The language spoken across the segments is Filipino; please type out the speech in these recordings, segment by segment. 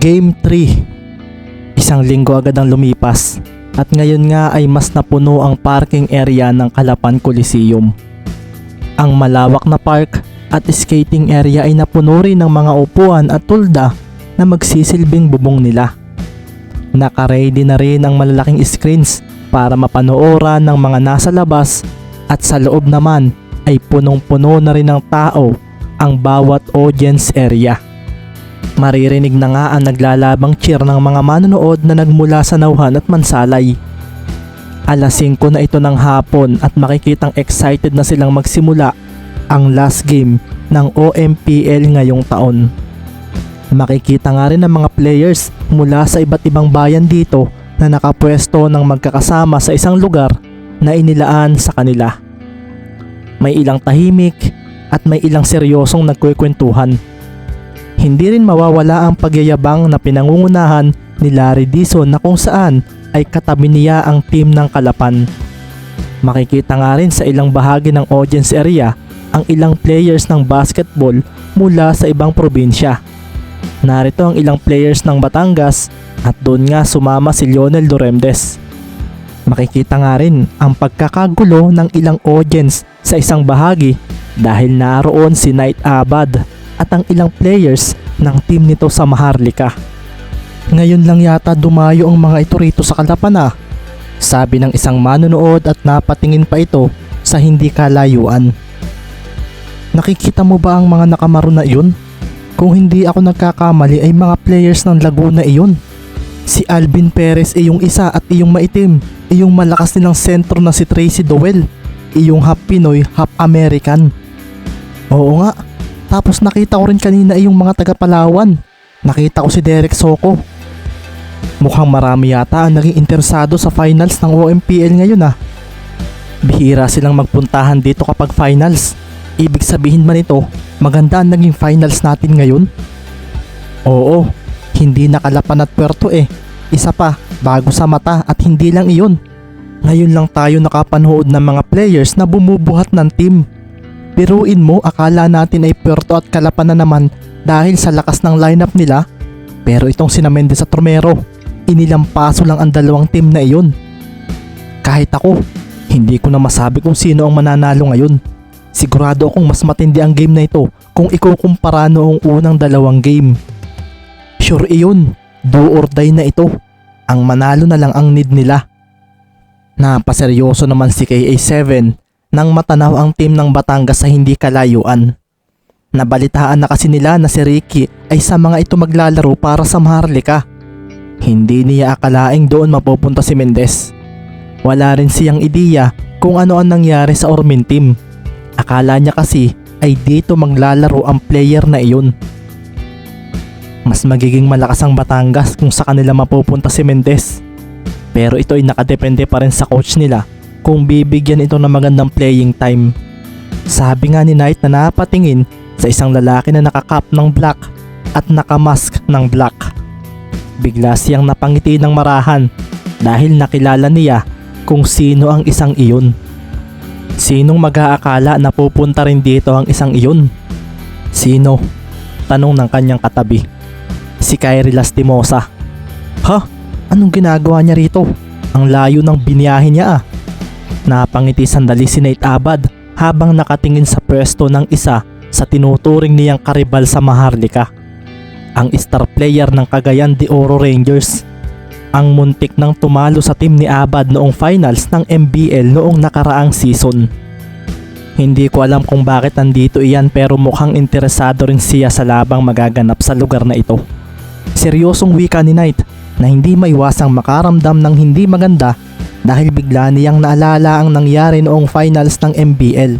Game 3 Isang linggo agad ang lumipas at ngayon nga ay mas napuno ang parking area ng Kalapan Coliseum. Ang malawak na park at skating area ay napuno rin ng mga upuan at tulda na magsisilbing bubong nila. Nakaready na rin ang malalaking screens para mapanooran ng mga nasa labas at sa loob naman ay punong-puno na rin ng tao ang bawat audience area. Maririnig na nga ang naglalabang cheer ng mga manonood na nagmula sa nauhan at mansalay. Alas 5 na ito ng hapon at makikitang excited na silang magsimula ang last game ng OMPL ngayong taon. Makikita nga rin ang mga players mula sa iba't ibang bayan dito na nakapwesto ng magkakasama sa isang lugar na inilaan sa kanila. May ilang tahimik at may ilang seryosong nagkukwentuhan. Hindi rin mawawala ang pagyayabang na pinangungunahan ni Larry Dizon na kung saan ay katabi niya ang team ng Kalapan. Makikita nga rin sa ilang bahagi ng audience area ang ilang players ng basketball mula sa ibang probinsya. Narito ang ilang players ng Batangas at doon nga sumama si Lionel Doremdes. Makikita nga rin ang pagkakagulo ng ilang audience sa isang bahagi dahil naroon si Knight Abad at ang ilang players ng team nito sa Maharlika. Ngayon lang yata dumayo ang mga ito rito sa Kalapan ah. Sabi ng isang manonood at napatingin pa ito sa hindi kalayuan. Nakikita mo ba ang mga nakamaro na iyon? Kung hindi ako nagkakamali ay mga players ng Laguna iyon. Si Alvin Perez ay yung isa at iyong maitim. Iyong malakas nilang sentro na si Tracy Dowell. Iyong half Pinoy, half American. Oo nga. Tapos nakita ko rin kanina iyong mga taga Palawan. Nakita ko si Derek Soko. Mukhang marami yata ang naging interesado sa finals ng OMPL ngayon ah. Bihira silang magpuntahan dito kapag finals. Ibig sabihin man ito, maganda ang naging finals natin ngayon? Oo, hindi nakalapan at puerto eh. Isa pa, bago sa mata at hindi lang iyon. Ngayon lang tayo nakapanood ng mga players na bumubuhat ng team. Biruin mo akala natin ay puerto at kalapan na naman dahil sa lakas ng lineup nila. Pero itong sina Mendes at Romero, inilampaso lang ang dalawang team na iyon. Kahit ako, hindi ko na masabi kung sino ang mananalo ngayon. Sigurado akong mas matindi ang game na ito kung ikukumpara noong unang dalawang game. Sure iyon, do or die na ito. Ang manalo na lang ang need nila. Napaseryoso naman si KA7 nang matanaw ang team ng Batangas sa hindi kalayuan. Nabalitaan na kasi nila na si Ricky ay sa mga ito maglalaro para sa Maharlika. Hindi niya akalaing doon mapupunta si Mendez. Wala rin siyang ideya kung ano ang nangyari sa Ormin team. Akala niya kasi ay dito maglalaro ang player na iyon. Mas magiging malakas ang Batangas kung sa kanila mapupunta si Mendez. Pero ito ay nakadepende pa rin sa coach nila kung bibigyan ito ng magandang playing time. Sabi nga ni Knight na napatingin sa isang lalaki na nakakap ng black at nakamask ng black. Bigla siyang napangiti ng marahan dahil nakilala niya kung sino ang isang iyon. Sinong mag-aakala na pupunta rin dito ang isang iyon? Sino? Tanong ng kanyang katabi. Si Kyrie Lastimosa. Ha? Anong ginagawa niya rito? Ang layo ng biniyahe niya ah. Napangiti sandali si Nate Abad habang nakatingin sa pwesto ng isa sa tinuturing niyang karibal sa Maharlika. Ang star player ng Cagayan de Oro Rangers. Ang muntik nang tumalo sa team ni Abad noong finals ng MBL noong nakaraang season. Hindi ko alam kung bakit nandito iyan pero mukhang interesado rin siya sa labang magaganap sa lugar na ito. Seryosong wika ni Knight na hindi maiwasang makaramdam ng hindi maganda dahil bigla niyang naalala ang nangyari noong finals ng MBL.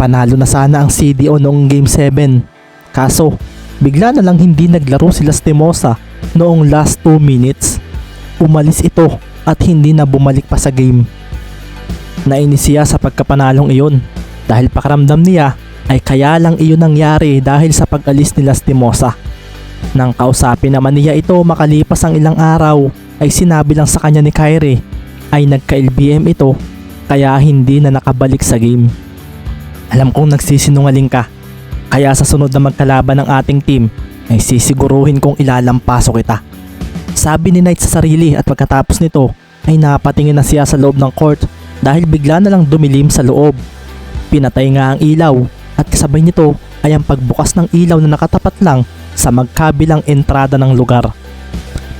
Panalo na sana ang CDO noong Game 7. Kaso, bigla na lang hindi naglaro si Lastimosa noong last 2 minutes. Umalis ito at hindi na bumalik pa sa game. Nainis siya sa pagkapanalong iyon dahil pakaramdam niya ay kaya lang iyon nangyari dahil sa pag-alis ni Lastimosa. Nang kausapin naman niya ito makalipas ang ilang araw ay sinabi lang sa kanya ni Kyrie ay nagka-LBM ito kaya hindi na nakabalik sa game. Alam kong nagsisinungaling ka kaya sa sunod na magkalaban ng ating team ay sisiguruhin kong ilalampaso kita. Sabi ni Knight sa sarili at pagkatapos nito ay napatingin na siya sa loob ng court dahil bigla na lang dumilim sa loob. Pinatay nga ang ilaw at kasabay nito ay ang pagbukas ng ilaw na nakatapat lang sa magkabilang entrada ng lugar.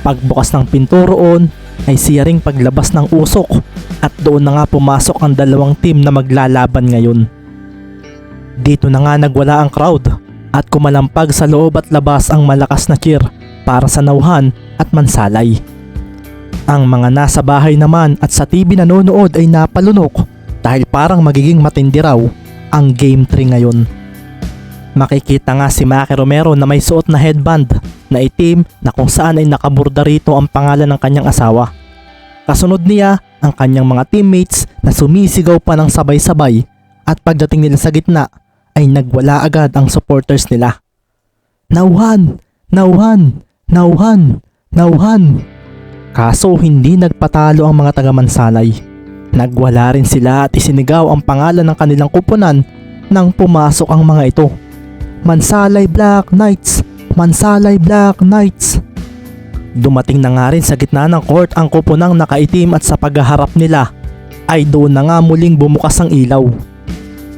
Pagbukas ng pinto roon ay siya ring paglabas ng usok at doon na nga pumasok ang dalawang team na maglalaban ngayon. Dito na nga nagwala ang crowd at kumalampag sa loob at labas ang malakas na cheer para sa nauhan at mansalay. Ang mga nasa bahay naman at sa TV nanonood ay napalunok dahil parang magiging matindi raw ang Game 3 ngayon. Makikita nga si Maki Romero na may suot na headband na itim na kung saan ay nakaburda rito ang pangalan ng kanyang asawa. Kasunod niya ang kanyang mga teammates na sumisigaw pa ng sabay-sabay at pagdating nila sa gitna ay nagwala agad ang supporters nila. Nauhan! Nauhan! Nauhan! Nauhan! Kaso hindi nagpatalo ang mga taga-mansalay. Nagwala rin sila at isinigaw ang pangalan ng kanilang kupunan nang pumasok ang mga ito. Mansalay Black Knights! Mansalay Black Knights! Dumating na nga rin sa gitna ng court ang kupunang nakaitim at sa paghaharap nila ay doon na nga muling bumukas ang ilaw.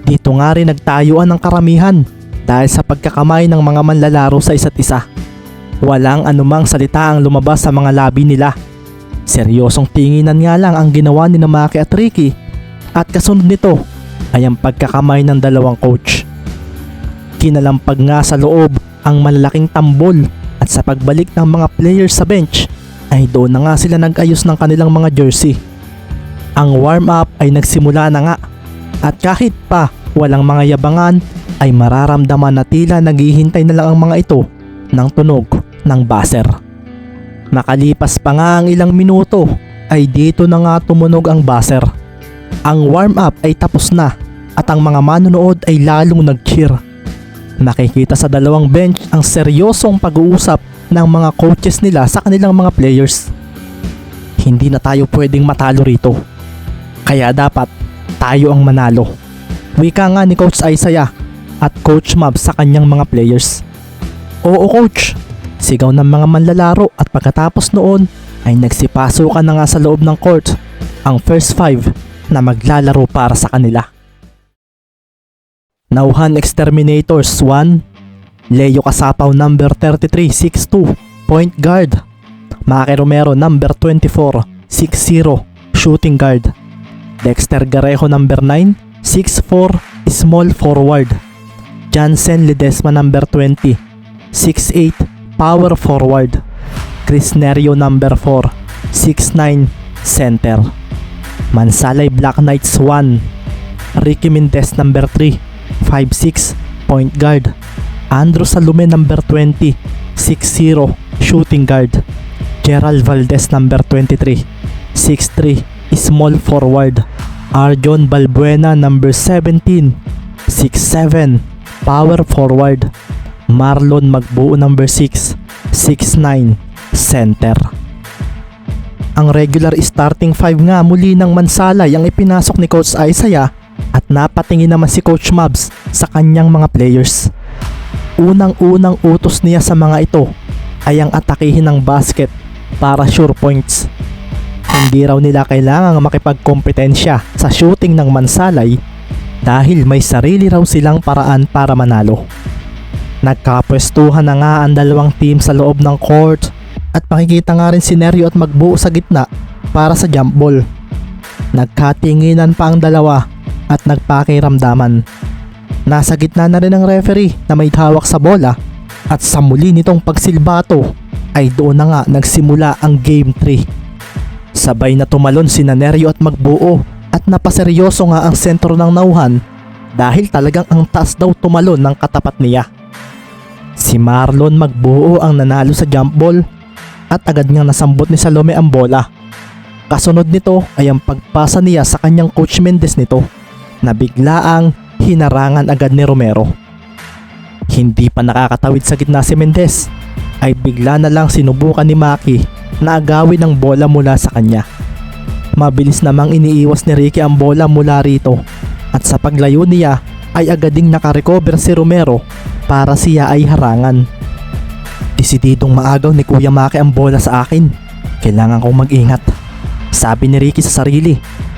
Dito nga rin nagtayuan ng karamihan dahil sa pagkakamay ng mga manlalaro sa isa't isa. Walang anumang salita ang lumabas sa mga labi nila. Seryosong tinginan nga lang ang ginawa ni Namaki at Ricky at kasunod nito ay ang pagkakamay ng dalawang coach. Kinalampag nga sa loob ang malalaking tambol at sa pagbalik ng mga players sa bench ay doon na nga sila nag-ayos ng kanilang mga jersey. Ang warm-up ay nagsimula na nga at kahit pa walang mga yabangan ay mararamdaman na tila naghihintay na lang ang mga ito ng tunog ng buzzer. Makalipas pa nga ang ilang minuto ay dito na nga tumunog ang buzzer. Ang warm-up ay tapos na at ang mga manonood ay lalong nag-cheer. Nakikita sa dalawang bench ang seryosong pag-uusap ng mga coaches nila sa kanilang mga players. Hindi na tayo pwedeng matalo rito. Kaya dapat tayo ang manalo. Wika nga ni Coach Isaiah at Coach Mab sa kanyang mga players. Oo coach, sigaw ng mga manlalaro at pagkatapos noon ay nagsipasukan na nga sa loob ng court ang first five na maglalaro para sa kanila. Nauhan Exterminators 1 Leo Kasapaw number 3362 Point Guard. Maki Romero number 2460 Shooting Guard. Dexter Garejo number 9 64 Small Forward. Jansen Ledesma number 20 68 Power Forward. Chris Nerio number 4 69 Center. Mansalay Black Knights 1 Ricky Mendez number 3 5'6 point guard. Andrew Salume number 20 6'0 shooting guard. Gerald Valdez number 23 6'3 small forward. Arjon Balbuena number 17 6'7 power forward. Marlon Magbuo number 6 6'9 center. Ang regular starting 5 nga muli ng Mansalay ang ipinasok ni Coach Isaiah at napatingin naman si Coach Mabs sa kanyang mga players. Unang-unang utos niya sa mga ito ay ang atakihin ng basket para sure points. Hindi raw nila kailangang makipagkompetensya sa shooting ng Mansalay dahil may sarili raw silang paraan para manalo. Nagkapwestuhan na nga ang dalawang team sa loob ng court at makikita nga rin si Nerio at magbuo sa gitna para sa jump ball. Nagkatinginan pa ang dalawa at nagpakiramdaman. Nasa gitna na rin ang referee na may hawak sa bola at sa muli nitong pagsilbato ay doon na nga nagsimula ang Game 3. Sabay na tumalon si Nanerio at Magbuo at napaseryoso nga ang sentro ng nauhan dahil talagang ang taas daw tumalon ng katapat niya. Si Marlon Magbuo ang nanalo sa jump ball at agad niyang nasambot ni Salome ang bola. Kasunod nito ay ang pagpasa niya sa kanyang coach Mendez nito na biglaang hinarangan agad ni Romero. Hindi pa nakakatawid sa gitna si Mendez ay bigla na lang sinubukan ni Maki na agawin ang bola mula sa kanya. Mabilis namang iniiwas ni Ricky ang bola mula rito at sa paglayo niya ay agad ding nakarecover si Romero para siya ay harangan. Desididong maagaw ni Kuya Maki ang bola sa akin. Kailangan kong mag-ingat. Sabi ni Ricky sa sarili.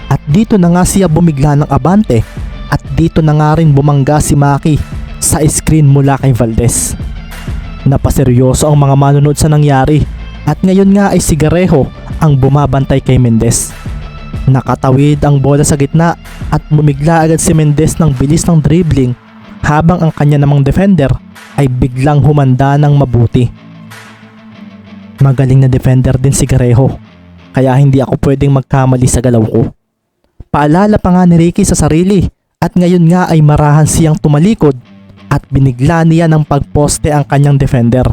At dito na nga siya bumigla ng abante. At dito na nga rin bumangga si Maki sa screen mula kay Valdez. Napaseryoso ang mga manunod sa nangyari. At ngayon nga ay si ang bumabantay kay Mendez. Nakatawid ang bola sa gitna at bumigla agad si Mendez ng bilis ng dribbling habang ang kanya namang defender ay biglang humanda ng mabuti. Magaling na defender din si Garejo kaya hindi ako pwedeng magkamali sa galaw ko. Paalala pa nga ni Ricky sa sarili at ngayon nga ay marahan siyang tumalikod at binigla niya ng pagposte ang kanyang defender.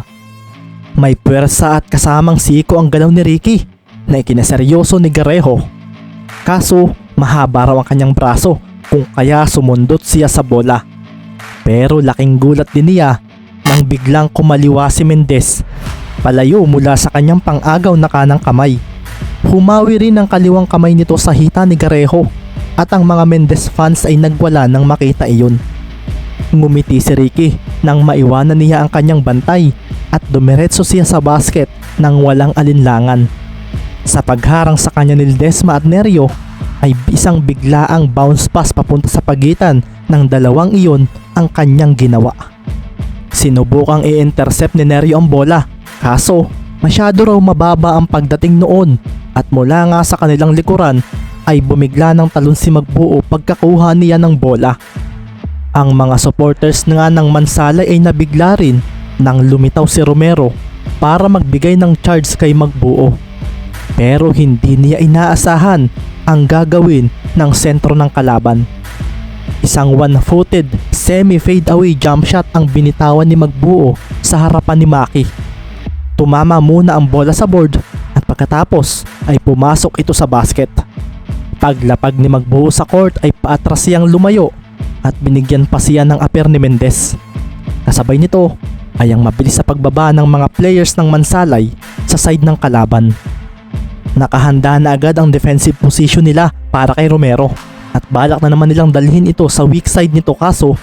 May puwersa at kasamang siko ang galaw ni Ricky na ikinaseryoso ni Garejo. Kaso mahaba raw ang kanyang braso kung kaya sumundot siya sa bola. Pero laking gulat din niya nang biglang kumaliwa si Mendez palayo mula sa kanyang pang-agaw na kanang kamay. Humawi rin ang kaliwang kamay nito sa hita ni Garejo at ang mga Mendez fans ay nagwala nang makita iyon. Ngumiti si Ricky nang maiwanan niya ang kanyang bantay at dumiretso siya sa basket nang walang alinlangan. Sa pagharang sa kanya ni Ledesma at Nerio ay isang biglaang bounce pass papunta sa pagitan ng dalawang iyon ang kanyang ginawa. Sinubukang i-intercept ni Nerio ang bola kaso masyado raw mababa ang pagdating noon at mula nga sa kanilang likuran ay bumigla ng talon si Magbuo pagkakuha niya ng bola. Ang mga supporters nga ng Mansalay ay nabigla rin nang lumitaw si Romero para magbigay ng charge kay Magbuo. Pero hindi niya inaasahan ang gagawin ng sentro ng kalaban. Isang one-footed semi-fade away jump shot ang binitawan ni Magbuo sa harapan ni Maki. Tumama muna ang bola sa board at pagkatapos ay pumasok ito sa basket. Paglapag ni Magbuo sa court ay paatras siyang lumayo at binigyan pa siya ng aper ni Mendez. Kasabay nito ay ang mabilis sa pagbaba ng mga players ng Mansalay sa side ng kalaban. Nakahanda na agad ang defensive position nila para kay Romero at balak na naman nilang dalhin ito sa weak side nito kaso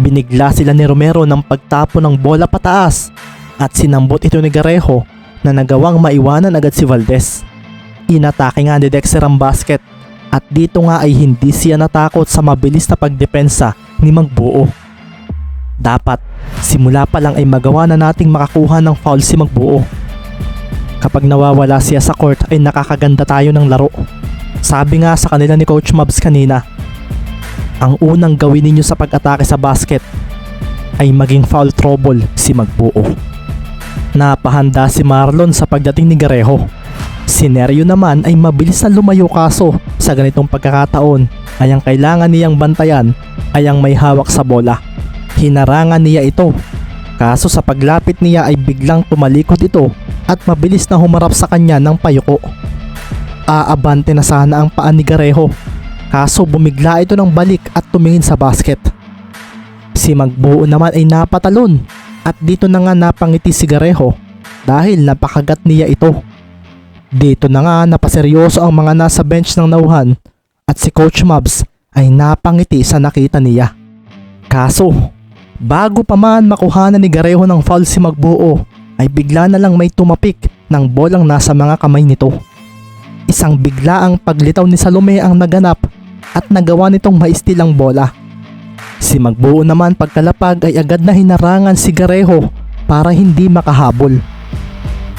binigla sila ni Romero ng pagtapo ng bola pataas at sinambot ito ni Garejo na nagawang maiwanan agad si Valdez. Inatake nga ni Dexter ang basket at dito nga ay hindi siya natakot sa mabilis na pagdepensa ni Magbuo. Dapat simula pa lang ay magawa na nating makakuha ng foul si Magbuo. Kapag nawawala siya sa court ay nakakaganda tayo ng laro. Sabi nga sa kanila ni Coach Mabs kanina, ang unang gawin ninyo sa pag-atake sa basket ay maging foul trouble si Magbuo. Napahanda si Marlon sa pagdating ni Garejo. Si naman ay mabilis na lumayo kaso sa ganitong pagkakataon ay ang kailangan niyang bantayan ay ang may hawak sa bola. Hinarangan niya ito. Kaso sa paglapit niya ay biglang tumalikod ito at mabilis na humarap sa kanya ng payuko. Aabante na sana ang paa ni Garejo. Kaso bumigla ito ng balik at tumingin sa basket. Si Magbuo naman ay napatalon at dito na nga napangiti si Garejo dahil napakagat niya ito. Dito na nga napaseryoso ang mga nasa bench ng nauhan at si Coach Mabs ay napangiti sa nakita niya. Kaso, bago pa man makuha ni Garejo ng foul si Magbuo ay bigla na lang may tumapik ng bolang nasa mga kamay nito. Isang biglaang paglitaw ni Salome ang naganap at nagawa nitong maistil ang bola. Si Magbuo naman pagkalapag ay agad na hinarangan si Garejo para hindi makahabol.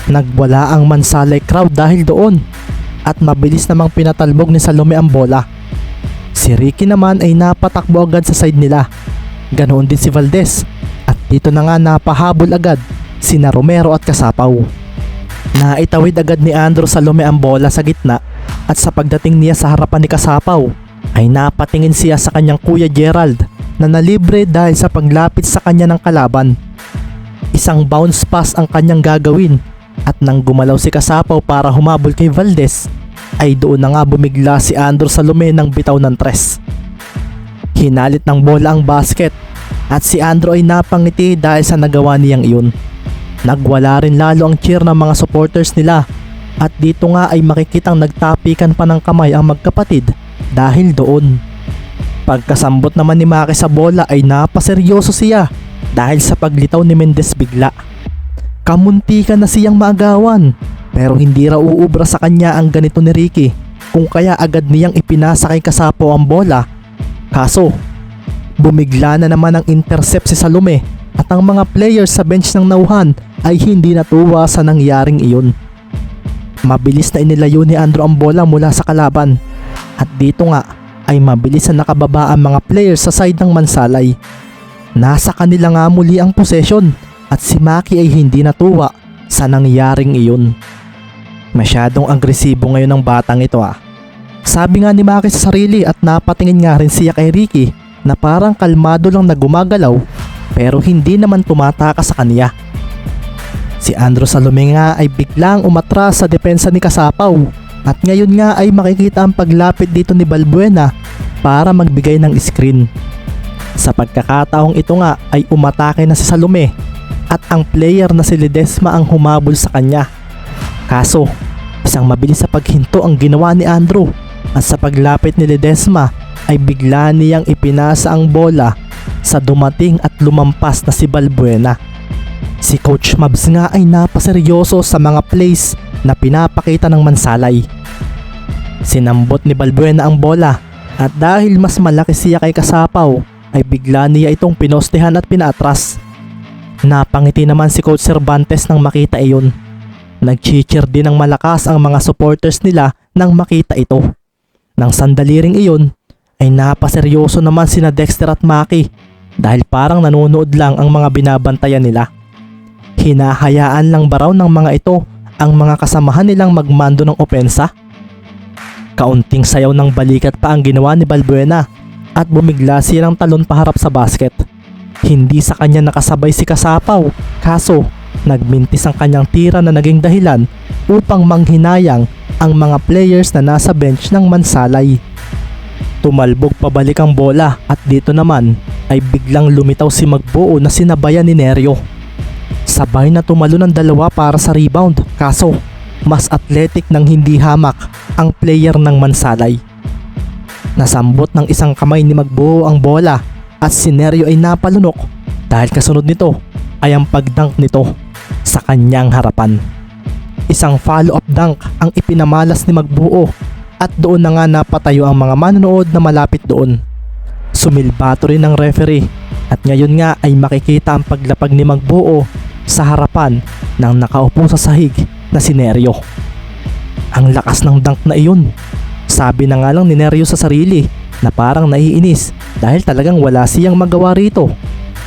Nagwala ang Mansalay crowd dahil doon at mabilis namang pinatalbog ni Salome ang bola. Si Ricky naman ay napatakbo agad sa side nila. Ganoon din si Valdez at dito na nga napahabol agad sina Romero at Kasapaw. Naitawid agad ni Andrew Salome ang bola sa gitna at sa pagdating niya sa harapan ni Kasapaw ay napatingin siya sa kanyang kuya Gerald na nalibre dahil sa paglapit sa kanya ng kalaban. Isang bounce pass ang kanyang gagawin at nang gumalaw si Kasapaw para humabol kay Valdez ay doon na nga bumigla si Andrew Salome ng bitaw ng tres. Hinalit ng bola ang basket at si Andrew ay napangiti dahil sa nagawa niyang iyon. Nagwala rin lalo ang cheer ng mga supporters nila at dito nga ay makikitang nagtapikan pa ng kamay ang magkapatid dahil doon. Pagkasambot naman ni Maki sa bola ay napaseryoso siya dahil sa paglitaw ni Mendez bigla. Kamuntikan na siyang maagawan pero hindi raw uubra sa kanya ang ganito ni Ricky kung kaya agad niyang ipinasa kay Kasapo ang bola. Kaso, bumigla na naman ang intercept si Salome at ang mga players sa bench ng nauhan ay hindi natuwa sa nangyaring iyon. Mabilis na inilayo ni Andrew ang bola mula sa kalaban at dito nga ay mabilis na nakababa ang mga players sa side ng Mansalay. Nasa kanila nga muli ang possession at si Maki ay hindi natuwa sa nangyaring iyon. Masyadong agresibo ngayon ng batang ito ah. Sabi nga ni Maki sa sarili at napatingin nga rin siya kay Ricky na parang kalmado lang na gumagalaw pero hindi naman tumataka sa kanya. Si Andrew Salome nga ay biglang umatras sa depensa ni Kasapaw at ngayon nga ay makikita ang paglapit dito ni Balbuena para magbigay ng screen. Sa pagkakataong ito nga ay umatake na si Salome at ang player na si Ledesma ang humabol sa kanya. Kaso, isang mabilis sa paghinto ang ginawa ni Andrew at sa paglapit ni Ledesma ay bigla niyang ipinasa ang bola sa dumating at lumampas na si Balbuena. Si Coach Mabs nga ay napaseryoso sa mga plays na pinapakita ng Mansalay. Sinambot ni Balbuena ang bola at dahil mas malaki siya kay Kasapaw ay bigla niya itong pinostehan at pinatras. Napangiti naman si Coach Cervantes nang makita iyon. Nag-cheer din ng malakas ang mga supporters nila nang makita ito. Nang sandali ring iyon ay napaseryoso naman sina Dexter at Maki dahil parang nanonood lang ang mga binabantayan nila. Hinahayaan lang ba raw ng mga ito ang mga kasamahan nilang magmando ng opensa? Kaunting sayaw ng balikat pa ang ginawa ni Balbuena at bumigla siya ng talon paharap sa basket. Hindi sa kanya nakasabay si Kasapaw, kaso nagmintis ang kanyang tira na naging dahilan upang manghinayang ang mga players na nasa bench ng Mansalay. Tumalbog pabalik ang bola at dito naman ay biglang lumitaw si Magbuo na sinabayan ni Neryo. Sabay na tumalo ng dalawa para sa rebound kaso mas athletic ng hindi hamak ang player ng Mansalay. Nasambot ng isang kamay ni Magbuo ang bola at si ay napalunok dahil kasunod nito ay ang pagdunk nito sa kanyang harapan. Isang follow-up dunk ang ipinamalas ni Magbuo at doon na nga napatayo ang mga manonood na malapit doon. Sumilbato rin ng referee at ngayon nga ay makikita ang paglapag ni Magbuo sa harapan ng nakaupo sa sahig na si Neryo. Ang lakas ng dunk na iyon sabi na nga lang ni Neryo sa sarili na parang naiinis dahil talagang wala siyang magawa rito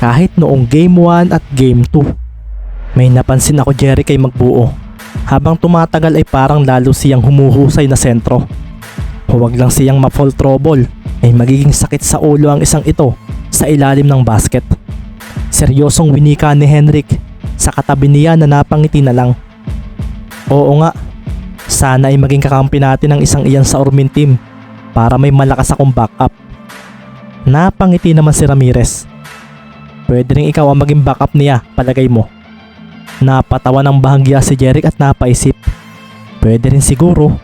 kahit noong game 1 at game 2. May napansin ako Jerry kay Magbuo. Habang tumatagal ay parang lalo siyang humuhusay na sentro. Huwag lang siyang ma-fall trouble ay magiging sakit sa ulo ang isang ito sa ilalim ng basket. Seryosong winika ni Henrik sa katabi niya na napangiti na lang. Oo nga, sana ay maging kakampi natin ang isang iyan sa Ormin team para may malakas akong backup. Napangiti naman si Ramirez. Pwede rin ikaw ang maging backup niya, palagay mo. Napatawa ng bahagya si Jeric at napaisip. Pwede rin siguro.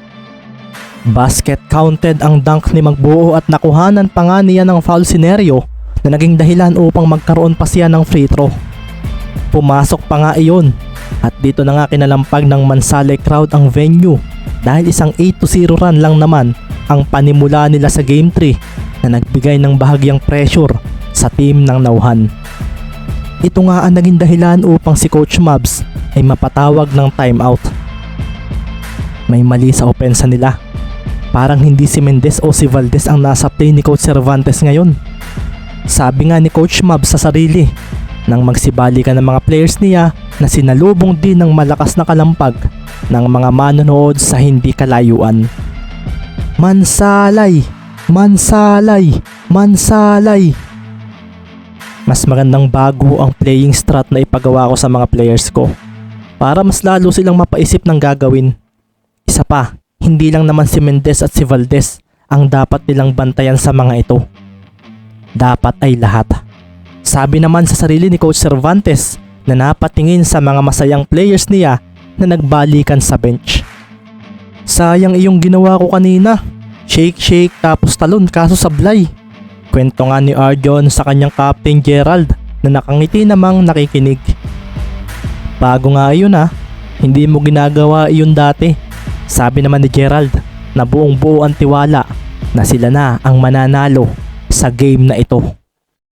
Basket counted ang dunk ni Magbuo at nakuhanan pa nga niya ng foul scenario na naging dahilan upang magkaroon pa siya ng free throw. Pumasok pa nga iyon at dito na nga kinalampag ng Mansale crowd ang venue dahil isang 8-0 run lang naman ang panimula nila sa Game 3 na nagbigay ng bahagyang pressure sa team ng Nauhan. Ito nga ang naging dahilan upang si Coach Mabs ay mapatawag ng timeout. May mali sa opensa nila. Parang hindi si Mendez o si Valdez ang nasa play ni Coach Cervantes ngayon. Sabi nga ni Coach Mabs sa sarili nang magsibali ka ng mga players niya na sinalubong din ng malakas na kalampag ng mga manonood sa hindi kalayuan. Mansalay! Mansalay! Mansalay! Mas magandang bago ang playing strat na ipagawa ko sa mga players ko para mas lalo silang mapaisip ng gagawin. Isa pa, hindi lang naman si Mendez at si Valdez ang dapat nilang bantayan sa mga ito. Dapat ay lahat. Sabi naman sa sarili ni Coach Cervantes na napatingin sa mga masayang players niya na nagbalikan sa bench. Sayang iyong ginawa ko kanina. Shake shake tapos talon kaso sablay. Kwento nga ni Arjon sa kanyang captain Gerald na nakangiti namang nakikinig. Bago nga iyon ha. Hindi mo ginagawa iyon dati. Sabi naman ni Gerald na buong buo ang tiwala na sila na ang mananalo sa game na ito.